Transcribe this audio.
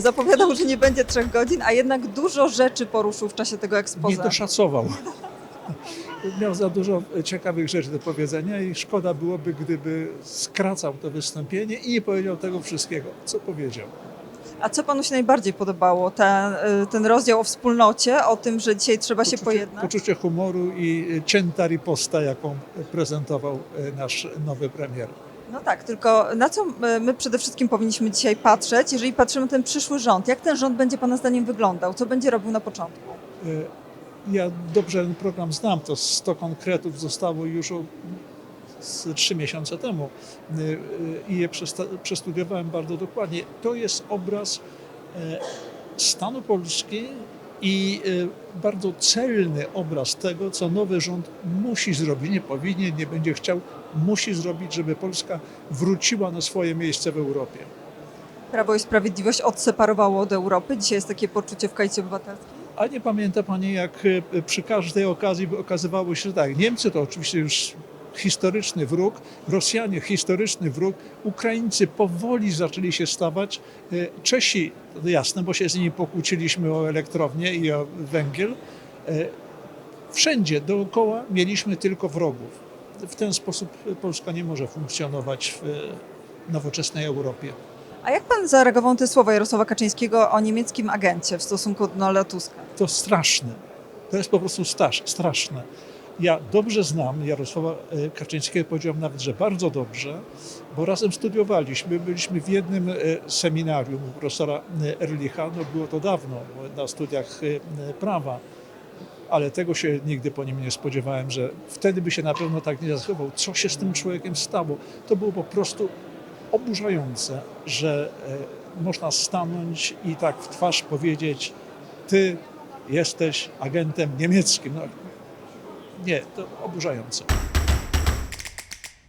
Zapowiadał, że nie będzie trzech godzin, a jednak dużo rzeczy poruszył w czasie tego Nie ekspoze. doszacował. Miał za dużo ciekawych rzeczy do powiedzenia i szkoda byłoby, gdyby skracał to wystąpienie i nie powiedział tego wszystkiego, co powiedział. A co panu się najbardziej podobało? Ten, y, ten rozdział o wspólnocie, o tym, że dzisiaj trzeba się Poczucie, pojednać? poczucie humoru i cięta riposta, jaką prezentował e, nasz nowy premier. No tak, tylko na co y, my przede wszystkim powinniśmy dzisiaj patrzeć, jeżeli patrzymy na ten przyszły rząd? Jak ten rząd będzie pana zdaniem wyglądał? Co będzie robił na początku? E, Ja dobrze ten program znam, to 100 konkretów zostało już trzy miesiące temu e, e, i je przestudiowałem bardzo dokładnie. To jest obraz e, stanu Polski i e, bardzo celny obraz tego, co nowy rząd musi zrobić, nie powinien, nie będzie chciał, musi zrobić, żeby Polska wróciła na swoje miejsce w Europie. Prawo i Sprawiedliwość odseparowało od Europy. Dzisiaj jest takie poczucie w Koalicji Obywatelskiej. A nie pamięta Pani, jak e, przy każdej okazji okazywało się, że tak, Niemcy to oczywiście już historyczny wróg, Rosjanie historyczny wróg, Ukraińcy powoli zaczęli się stawać, e, Czesi, to jasne, bo się z nimi pokłóciliśmy o elektrownię i o węgiel, e, wszędzie dookoła mieliśmy tylko wrogów. W ten sposób Polska nie może funkcjonować w e, nowoczesnej Europie. A jak pan zareagował te słowa Jarosława Kaczyńskiego o niemieckim agencie w stosunku do Tuska? to straszne. To jest po prostu straszne. Ja dobrze znam Jarosława e, Kaczyńskiego, powiedziałbym nawet, że bardzo dobrze, bo razem studiowaliśmy, byliśmy w jednym e, seminarium u profesora e, Erlicha, no było to dawno, na studiach prawa, ale tego się nigdy po nim nie spodziewałem, że wtedy by się na pewno tak nie zachował. Co się z tym człowiekiem stało? To było po prostu oburzające, że można stanąć i tak w twarz powiedzieć, ty jesteś agentem niemieckim. No, nie, to oburzające.